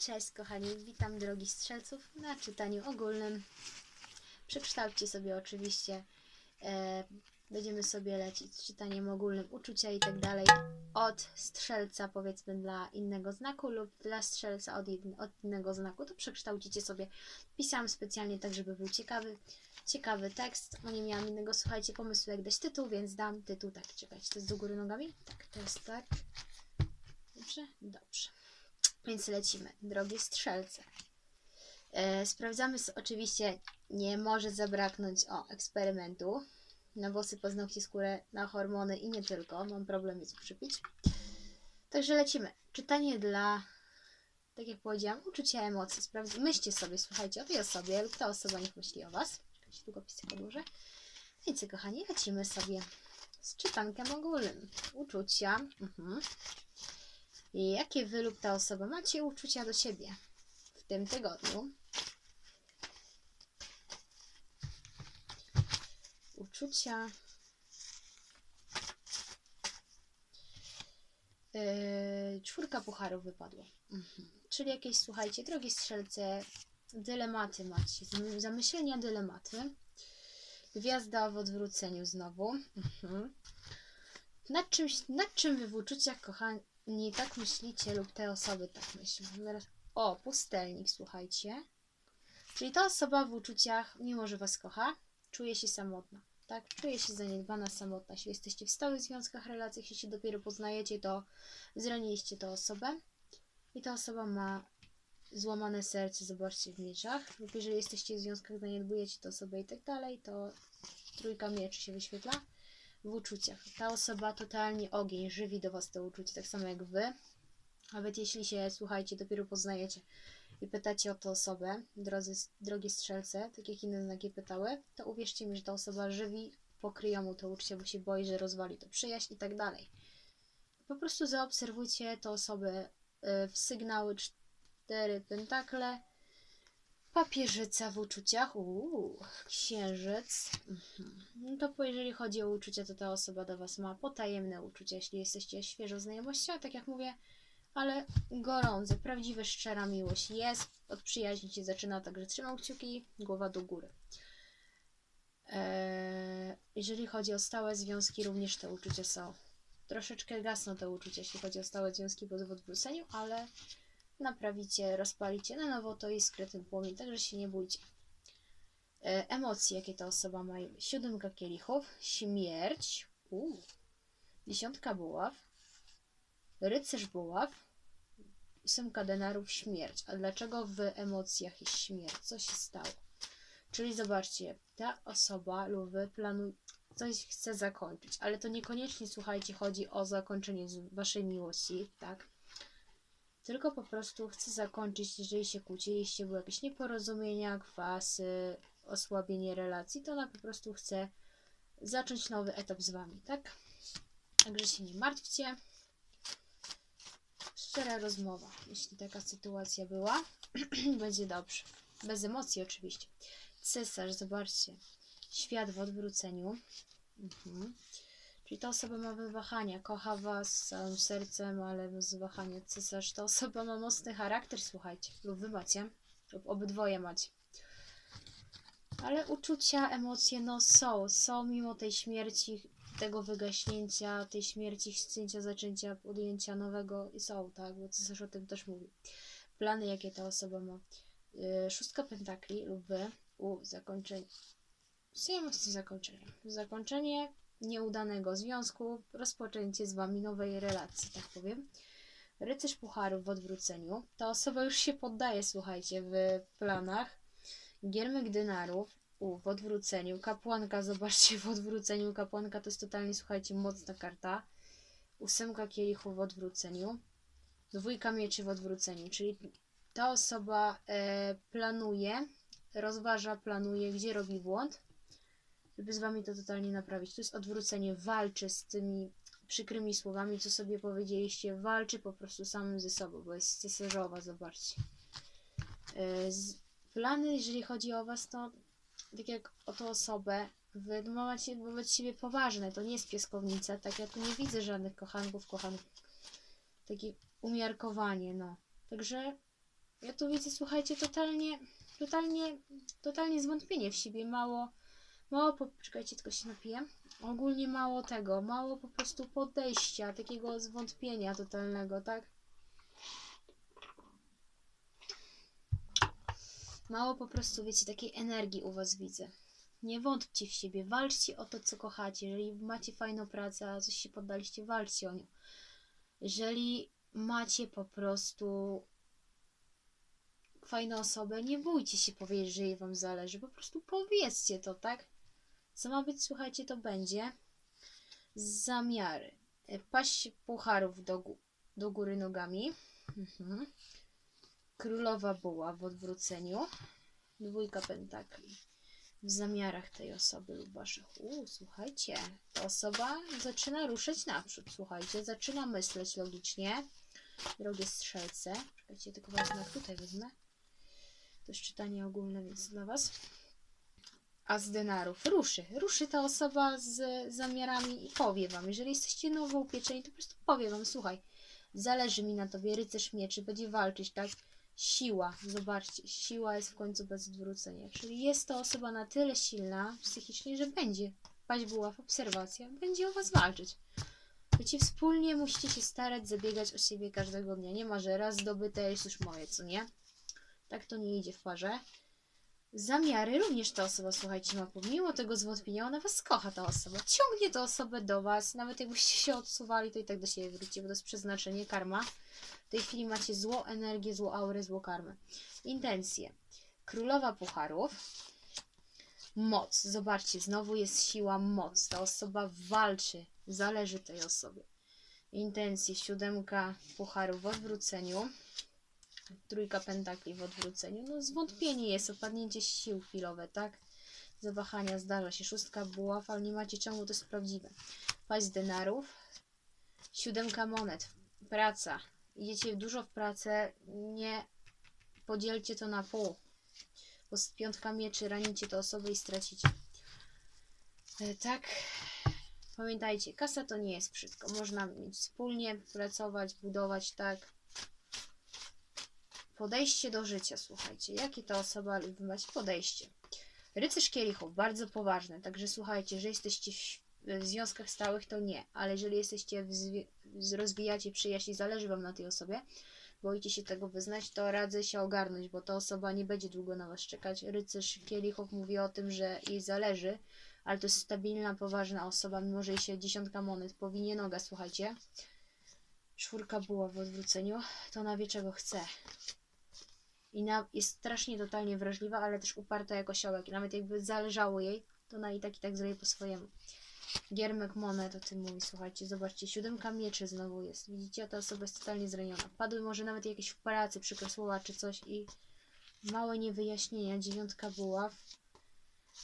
cześć kochani, witam drogi strzelców na czytaniu ogólnym. Przekształćcie sobie oczywiście, e, będziemy sobie lecieć z czytaniem ogólnym, uczucia i tak dalej od strzelca powiedzmy dla innego znaku lub dla strzelca od, jedn- od innego znaku, to przekształcicie sobie. Pisałam specjalnie tak, żeby był ciekawy, ciekawy tekst, bo nie miałam innego, słuchajcie, pomysłu jak dać tytuł, więc dam tytuł tak, czekajcie, to jest do góry nogami? Tak, to jest tak. Dobrze? Dobrze. Więc lecimy, drogie strzelce. E, sprawdzamy oczywiście, nie może zabraknąć o eksperymentu na włosy, paznokcie, skórę, na hormony i nie tylko. Mam problem je przypić. Także lecimy. Czytanie dla, tak jak powiedziałam, uczucia emocji. Sprawdź, myślcie sobie, słuchajcie o tej osobie lub ta osoba niech myśli o Was. Czekajcie, długopisy podłożę. Więc kochani, lecimy sobie z czytankiem ogólnym. Uczucia. Mhm. Jakie wy lub ta osoba macie uczucia do siebie w tym tygodniu? Uczucia. Yy, czwórka pucharów wypadło. Mhm. Czyli jakieś, słuchajcie, drogie strzelce, dylematy macie. zam- Zamyślenia, dylematy. Gwiazda w odwróceniu znowu. Mhm. Nad, czymś, nad czym wy w uczuciach, kochani, nie tak myślicie lub te osoby tak myślą. O, pustelnik, słuchajcie. Czyli ta osoba w uczuciach, mimo że was kocha, czuje się samotna. Tak, czuje się zaniedbana, samotna. Jeśli jesteście w stałych związkach, relacjach, jeśli dopiero poznajecie, to zraniliście tę osobę i ta osoba ma złamane serce, zobaczcie w mieczach. Lub jeżeli jesteście w związkach, zaniedbujecie tę osobę i tak dalej, to trójka mieczy się wyświetla w uczuciach. Ta osoba totalnie ogień, żywi do Was te uczucie, tak samo jak Wy. Nawet jeśli się, słuchajcie, dopiero poznajecie i pytacie o tę osobę, drodzy, drogie strzelce, tak jak inne znaki pytały, to uwierzcie mi, że ta osoba żywi, pokryje mu to uczucie, bo się boi, że rozwali to przyjaźń i tak dalej. Po prostu zaobserwujcie tę osobę y, w sygnały cztery pentakle, Papieżyca w uczuciach. Uuu, księżyc. Mhm. No to jeżeli chodzi o uczucia, to ta osoba do Was ma potajemne uczucia, jeśli jesteście świeżo znajomością, tak jak mówię, ale gorące, prawdziwe, szczera miłość jest. Od przyjaźni się zaczyna, także trzymam kciuki, głowa do góry. Eee, jeżeli chodzi o stałe związki, również te uczucia są. Troszeczkę gasną te uczucia, jeśli chodzi o stałe związki po odwróceniu, ale naprawicie, rozpalicie na nowo to iskry płomień, także się nie bójcie. E, emocje, jakie ta osoba ma. Siódemka kielichów, śmierć, uu, dziesiątka buław, rycerz buław, ósemka denarów, śmierć. A dlaczego w emocjach jest śmierć? Co się stało? Czyli zobaczcie, ta osoba lub wy planuje, coś chce zakończyć, ale to niekoniecznie, słuchajcie, chodzi o zakończenie waszej miłości, tak? Tylko po prostu chcę zakończyć, jeżeli się kłóci, jeśli były jakieś nieporozumienia, kwasy, osłabienie relacji, to ona po prostu chce zacząć nowy etap z Wami, tak? Także się nie martwcie. Szczera rozmowa, jeśli taka sytuacja była, będzie dobrze. Bez emocji oczywiście. Cesarz, zobaczcie. Świat w odwróceniu. Mhm. Czyli ta osoba ma wywahania, kocha was całym sercem, ale z wahania cesarz. Ta osoba ma mocny charakter, słuchajcie, lub wy macie, lub obydwoje macie. Ale uczucia, emocje, no są, są mimo tej śmierci, tego wygaśnięcia, tej śmierci, chcęcia, zaczęcia, podjęcia nowego i są, tak, bo cesarz o tym też mówi. Plany, jakie ta osoba ma. Yy, szóstka pentakli lub wy u zakończenia. Co ja mam z tym zakończeniem? Zakończenie nieudanego związku, rozpoczęcie z wami nowej relacji, tak powiem. Rycerz pucharów w odwróceniu. Ta osoba już się poddaje, słuchajcie, w planach. Giermek dynarów u, w odwróceniu. Kapłanka, zobaczcie, w odwróceniu. Kapłanka to jest totalnie, słuchajcie, mocna karta. Ósemka kielichów w odwróceniu. Dwójka mieczy w odwróceniu, czyli ta osoba e, planuje, rozważa, planuje, gdzie robi błąd, żeby z wami to totalnie naprawić. To jest odwrócenie, walczy z tymi przykrymi słowami, co sobie powiedzieliście, walczy po prostu samym ze sobą, bo jest cesarzowa, zobaczcie. E, Z, plany, jeżeli chodzi o was, to tak jak o tą osobę, wy macie wobec siebie poważne, to nie jest pieskownica, tak ja tu nie widzę żadnych kochanków, kochanków. Takie umiarkowanie, no. Także Ja tu widzę, słuchajcie, totalnie, totalnie, totalnie zwątpienie w siebie, mało, mało, po... czekajcie, tylko się napiję. Ogólnie mało tego, mało po prostu podejścia, takiego zwątpienia totalnego, tak? Mało po prostu, wiecie, takiej energii u was widzę. Nie wątpcie w siebie, walczcie o to, co kochacie. Jeżeli macie fajną pracę, a coś się poddaliście, walczcie o nią. Jeżeli macie po prostu fajną osobę, nie bójcie się powiedzieć, że jej wam zależy. Po prostu powiedzcie to, tak? Co ma być, słuchajcie, to będzie. Zamiary. E, Paść pucharów do, do góry nogami. Mhm. Królowa buła w odwróceniu. Dwójka pentakli. W zamiarach tej osoby lub waszych. U, słuchajcie, ta osoba zaczyna ruszać naprzód. Słuchajcie, zaczyna myśleć logicznie. Drogie strzelce. Czekajcie, tylko wezmę, tutaj wezmę. To jest czytanie ogólne, więc dla was. A z denarów ruszy. Ruszy ta osoba z zamiarami i powie wam. Jeżeli jesteście nowo upieczeni, to po prostu powie wam, słuchaj, zależy mi na tobie, rycerz mieczy, będzie walczyć, tak? Siła, zobaczcie, siła jest w końcu bez odwrócenia. Czyli jest to osoba na tyle silna psychicznie, że będzie paść buław, obserwacja, będzie o was walczyć. Wiecie, wspólnie musicie się starać, zabiegać o siebie każdego dnia. Nie ma, że raz zdobyte jest już moje, co nie? Tak to nie idzie w parze. Zamiary również ta osoba, słuchajcie, ma pomimo tego zwątpienia, ona was kocha, ta osoba. Ciągnie tę osobę do was, nawet jakbyście się odsuwali, to i tak do siebie wrócicie, bo to jest przeznaczenie, karma. W tej chwili macie zło energię, zło aurę, zło karmę. Intencje. Królowa pucharów. Moc. Zobaczcie, znowu jest siła, moc. Ta osoba walczy. Zależy tej osobie. Intencje. Siódemka pucharów w odwróceniu. Trójka pentakli w odwróceniu. No zwątpienie jest, opadnięcie sił chwilowe, tak? Zawahania zdarza się. Szóstka buław, ale nie macie czemu, to jest prawdziwe. Paść denarów. Siódemka monet. Praca. Idziecie dużo w pracę, nie podzielcie to na pół. Bo z piątka mieczy ranicie tę osobę i stracicie. E, Tak. Pamiętajcie, kasa to nie jest wszystko. Można mieć wspólnie, pracować, budować, tak. Podejście do życia, słuchajcie. Jakie ta osoba macie podejście? Rycerz kielichów, bardzo poważne. Także słuchajcie, że jesteście w, związkach stałych, to nie. Ale jeżeli jesteście w rozwijacie przyjaźń zależy wam na tej osobie, boicie się tego wyznać, to radzę się ogarnąć, bo ta osoba nie będzie długo na was czekać. Rycerz kielichów mówi o tym, że jej zależy, ale to jest stabilna, poważna osoba, mimo że jej się dziesiątka monet powinie noga, słuchajcie. Czwórka była w odwróceniu, to ona wie czego chce. I na, jest strasznie totalnie wrażliwa, ale też uparta jak osiołek. I nawet jakby zależało jej, to ona i tak i tak zrobi po swojemu. Giermek monet o tym mówi, słuchajcie, zobaczcie, siódemka mieczy znowu jest. Widzicie, ta osoba jest totalnie zraniona. Padły może nawet jakieś w pracy, przykre słowa czy coś i małe niewyjaśnienia. Dziewiątka buław.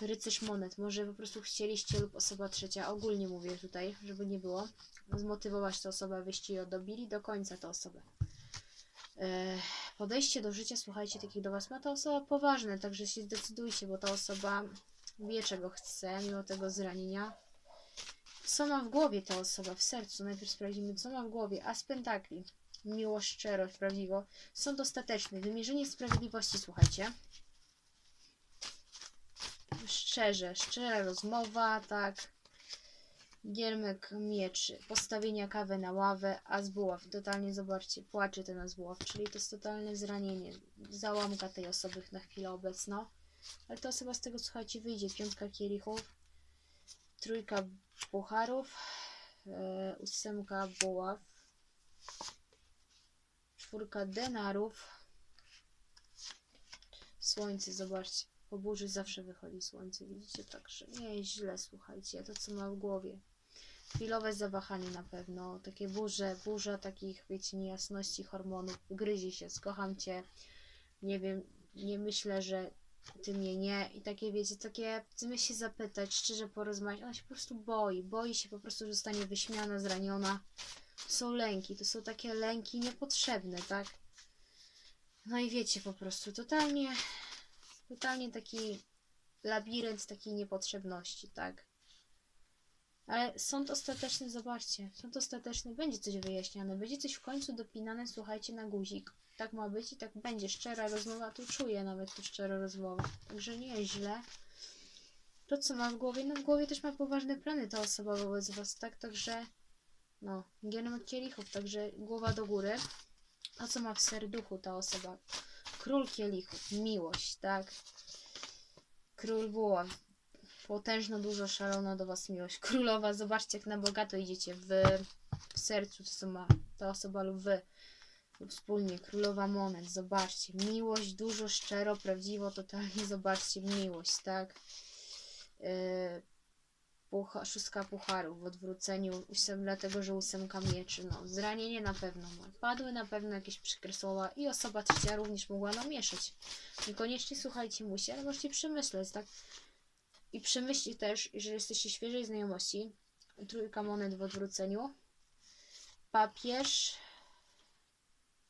Rycerz monet. Może po prostu chcieliście lub osoba trzecia, ogólnie mówię tutaj, żeby nie było, zmotywować tę osobę, wyście ją dobili do końca tę osobę. E, podejście do życia, słuchajcie, takich do Was ma ta osoba poważne, także się zdecydujcie, bo ta osoba wie czego chce, mimo tego zranienia. Co ma w głowie ta osoba, w sercu? Najpierw sprawdzimy, co ma w głowie. A z pentakli, miłość, szczerość, prawdziwo, sąd ostateczny, wymierzenie sprawiedliwości, słuchajcie. Szczerze, szczera rozmowa, tak. Giermek mieczy, postawienia kawy na ławę, a z buław, totalnie zobaczcie, płacze ten z buław, czyli to jest totalne zranienie, załamka tej osoby na chwilę obecną. Ale ta osoba z tego, słuchajcie, wyjdzie. Piątka kielichów, trójka pucharów, e, ósemka buław, czwórka denarów, słońce, zobaczcie, po burzy zawsze wychodzi słońce, widzicie, także nie jest źle, słuchajcie, to co ma w głowie. Chwilowe zawahanie na pewno, takie burze, burza takich, wiecie, niejasności hormonów, gryzie się, skocham cię, nie wiem, nie myślę, że ty mnie nie i takie, wiecie, takie, chcemy się zapytać, szczerze porozmawiać, ona się po prostu boi, boi się po prostu, że zostanie wyśmiana, zraniona. To są lęki, to są takie lęki niepotrzebne, tak? No i wiecie po prostu, totalnie, totalnie taki labirynt takiej niepotrzebności, tak? Ale sąd ostateczny, zobaczcie, sąd ostateczny będzie coś wyjaśniane, będzie coś w końcu dopinane, słuchajcie, na guzik. tak ma być i tak będzie. Szczera rozmowa, tu czuję nawet tu szczerą rozmowę. Także nieźle. To co ma w głowie? No w głowie też ma poważne plany ta osoba wobec was, tak? Także no, giermek kielichów, także głowa do góry. A co ma w serduchu ta osoba? Król kielichów, miłość, tak? Król buław, potężno, dużo, szalona do was miłość. Królowa, zobaczcie jak na bogato idziecie w, w sercu, co ma ta osoba lub wy. Lub wspólnie, królowa monet, zobaczcie. Miłość, dużo, szczero, prawdziwo, totalnie, zobaczcie, miłość, tak? Yy, pucha, szóstka pucharów w odwróceniu, ósem, dlatego że ósemka mieczy, no, zranienie na pewno ma. Padły na pewno jakieś przykre słowa i osoba trzecia również mogła namieszać. Niekoniecznie słuchajcie musi, ale możecie przemyśleć, tak? I przemyślcie też, jeżeli jesteście świeżej znajomości, trójka monet w odwróceniu, papież,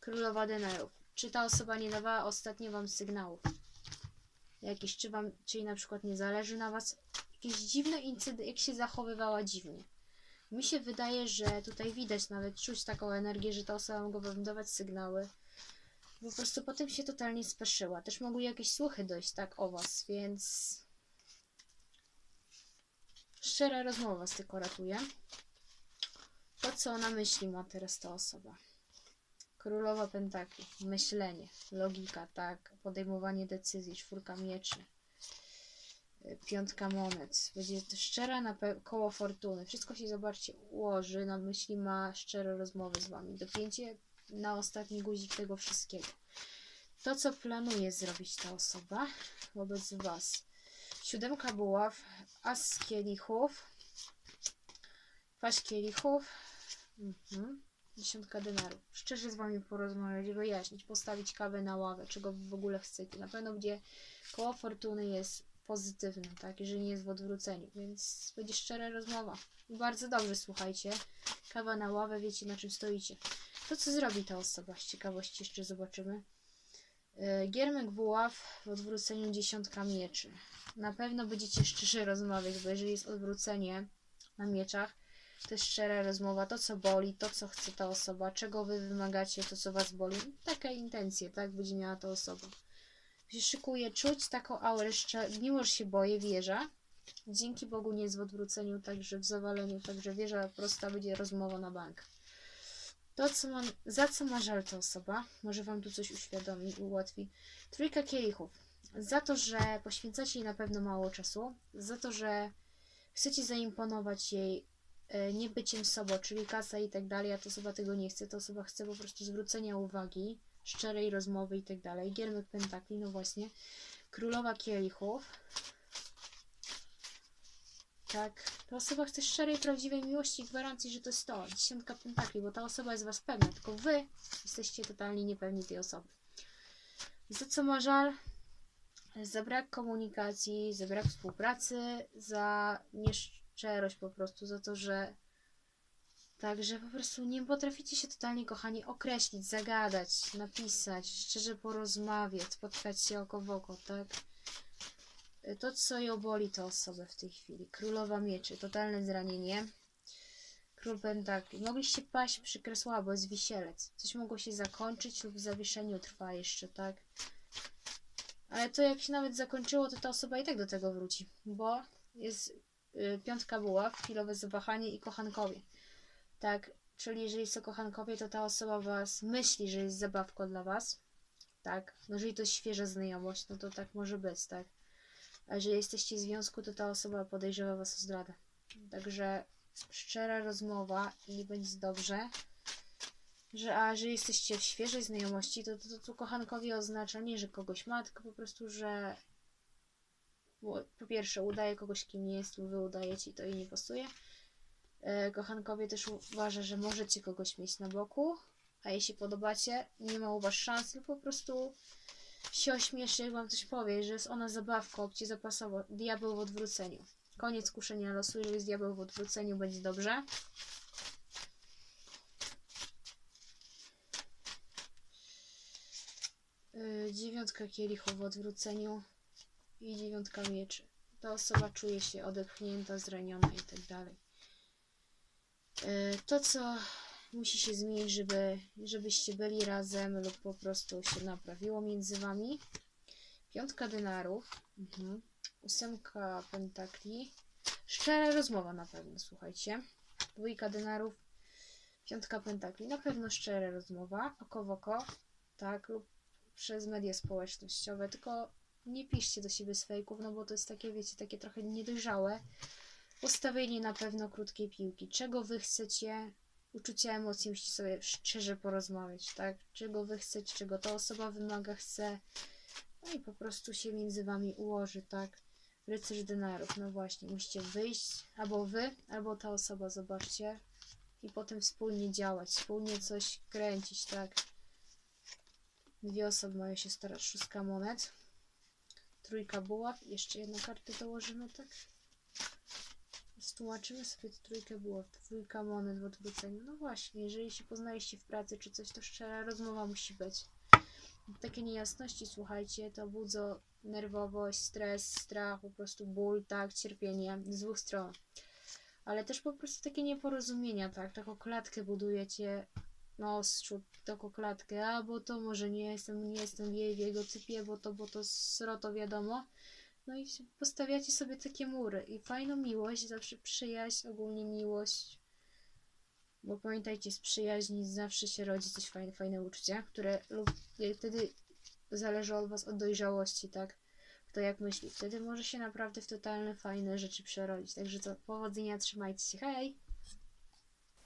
królowa denarów. Czy ta osoba nie dawała ostatnio wam sygnałów? Jakiś, czy wam, czyli na przykład nie zależy na was? Jakieś dziwne incydenty, jak się zachowywała dziwnie. Mi się wydaje, że tutaj widać nawet, czuć taką energię, że ta osoba mogła wam dawać sygnały. Po prostu potem się totalnie speszyła. Też mogły jakieś słuchy dojść, tak, o was, więc... Szczera rozmowa was tylko ratuje. To, co na myśli ma teraz ta osoba. Królowa Pentakli. Myślenie, logika, tak, podejmowanie decyzji, czwórka mieczy. y, Piątka monet. Będzie szczera na koło fortuny. Wszystko się, zobaczcie, ułoży. Na myśli ma szczere rozmowy z wami. Dopięcie na ostatni guzik tego wszystkiego. To, co planuje zrobić ta osoba wobec was. Siódemka buław, as kielichów, paść kielichów, mhm. dziesiątka denarów. Szczerze z wami porozmawiać, wyjaśnić, postawić kawę na ławę, czego w ogóle chcecie. Na pewno gdzie koło fortuny jest pozytywne, tak, jeżeli nie jest w odwróceniu, więc będzie szczera rozmowa. I bardzo dobrze, słuchajcie. Kawa na ławę, wiecie na czym stoicie. To, co zrobi ta osoba, z ciekawości jeszcze zobaczymy. Yy, Giermek buław w odwróceniu dziesiątka mieczy. Na pewno będziecie szczerze rozmawiać, bo jeżeli jest odwrócenie na mieczach, to jest szczera rozmowa, to co boli, to co chce ta osoba, czego wy wymagacie, to co was boli. Taka intencje, tak, będzie miała ta osoba. Szykuje czuć taką aurę, mimo że się boję, wieża. Dzięki Bogu nie jest w odwróceniu, także w zawaleniu, także wieża prosta będzie rozmowa na bank. To, co ma, za co ma żal ta osoba, może wam tu coś uświadomi i ułatwi. Trójka kielichów. Za to, że poświęcacie jej na pewno mało czasu, za to, że chcecie zaimponować jej e, niebyciem sobą, czyli kasa i tak dalej, a ta osoba tego nie chce, ta osoba chce po prostu zwrócenia uwagi, szczerej rozmowy i tak dalej. Giermek Pentakli, no właśnie. Królowa Kielichów. Tak, ta osoba chce szczerej, prawdziwej miłości i gwarancji, że to jest to. Dziesiątka Pentakli, bo ta osoba jest was pewna, tylko wy jesteście totalnie niepewni tej osoby. Za co ma żal? Za brak komunikacji, za brak współpracy, za nieszczerość po prostu, za to, że Także po prostu nie potraficie się totalnie, kochani, określić, zagadać, napisać, szczerze porozmawiać, spotkać się oko w oko, tak? To, co ją boli, to osobę w tej chwili. Królowa mieczy, totalne zranienie. Król pentakli. Mogliście paść przykre słowa, bo jest wisielec. Coś mogło się zakończyć lub w zawieszeniu trwa jeszcze, tak? Ale to jak się nawet zakończyło, to ta osoba i tak do tego wróci, bo jest y, piątka buław, chwilowe zawahanie i kochankowie. Tak, czyli jeżeli są kochankowie, to ta osoba was myśli, że jest zabawką dla was. Tak, no jeżeli to świeża znajomość, no to tak może być, tak. A jeżeli jesteście w związku, to ta osoba podejrzewa was o zdradę. Także szczera rozmowa i będzie dobrze. Że, a jeżeli jesteście w świeżej znajomości, to, to, to, to kochankowie oznacza nie, że kogoś ma, tylko po prostu, że po pierwsze udaje kogoś, kim nie jest, wy udajecie i to jej nie pasuje. E, kochankowie też uważa, że możecie kogoś mieć na boku, a jeśli podobacie, nie ma u was szans, lub po prostu się ośmieszy, jak wam coś powie, że jest ona zabawką, opcji zapasowo, diabeł w odwróceniu. Koniec kuszenia losu, jeżeli jest diabeł w odwróceniu, będzie dobrze. Yy, dziewiątka kielichów w odwróceniu i dziewiątka mieczy. Ta osoba czuje się odepchnięta, zraniona i tak dalej. Yy, To, co musi się zmienić, żeby, żebyście byli razem lub po prostu się naprawiło między wami. Piątka denarów. Mhm. Ósemka pentakli. Szczera rozmowa na pewno, słuchajcie. Dwójka denarów. Piątka pentakli. Na pewno szczera rozmowa. Oko w oko. Tak, lub przez media społecznościowe. Tylko nie piszcie do siebie z fejków, no bo to jest takie, wiecie, takie trochę niedojrzałe. Postawienie na pewno krótkiej piłki. Czego wy chcecie? Uczucia, emocje musicie sobie szczerze porozmawiać, tak? Czego wy chcecie, czego ta osoba wymaga, chce. No i po prostu się między wami ułoży, tak? Rycerz denarów, no właśnie, musicie wyjść, albo wy, albo ta osoba, zobaczcie. I potem wspólnie działać, wspólnie coś kręcić, tak? Dwie osoby mają się starać, szóstka monet. Trójka buław, jeszcze jedną kartę dołożymy, tak? Stłumaczymy sobie tę trójkę buław, dwójka monet w odwróceniu. No właśnie, jeżeli się poznaliście w pracy czy coś, to szczera rozmowa musi być. Takie niejasności, słuchajcie, to budzą nerwowość, stres, strach, po prostu ból, tak, cierpienie z dwóch stron. Ale też po prostu takie nieporozumienia, tak, taką klatkę budujecie, no ostrzu, taką klatkę, a bo to może nie jestem, nie jestem w jej, w jego typie, bo to, bo to sroto wiadomo. No i postawiacie sobie takie mury i fajną miłość, zawsze przyjaźń, ogólnie miłość. Bo pamiętajcie, z przyjaźni zawsze się rodzi coś fajne, fajne uczucie, które lub jak wtedy zależy od was od dojrzałości, tak? Kto jak myśli. Wtedy może się naprawdę w totalne fajne rzeczy przerodzić. Także to powodzenia, trzymajcie się, hej!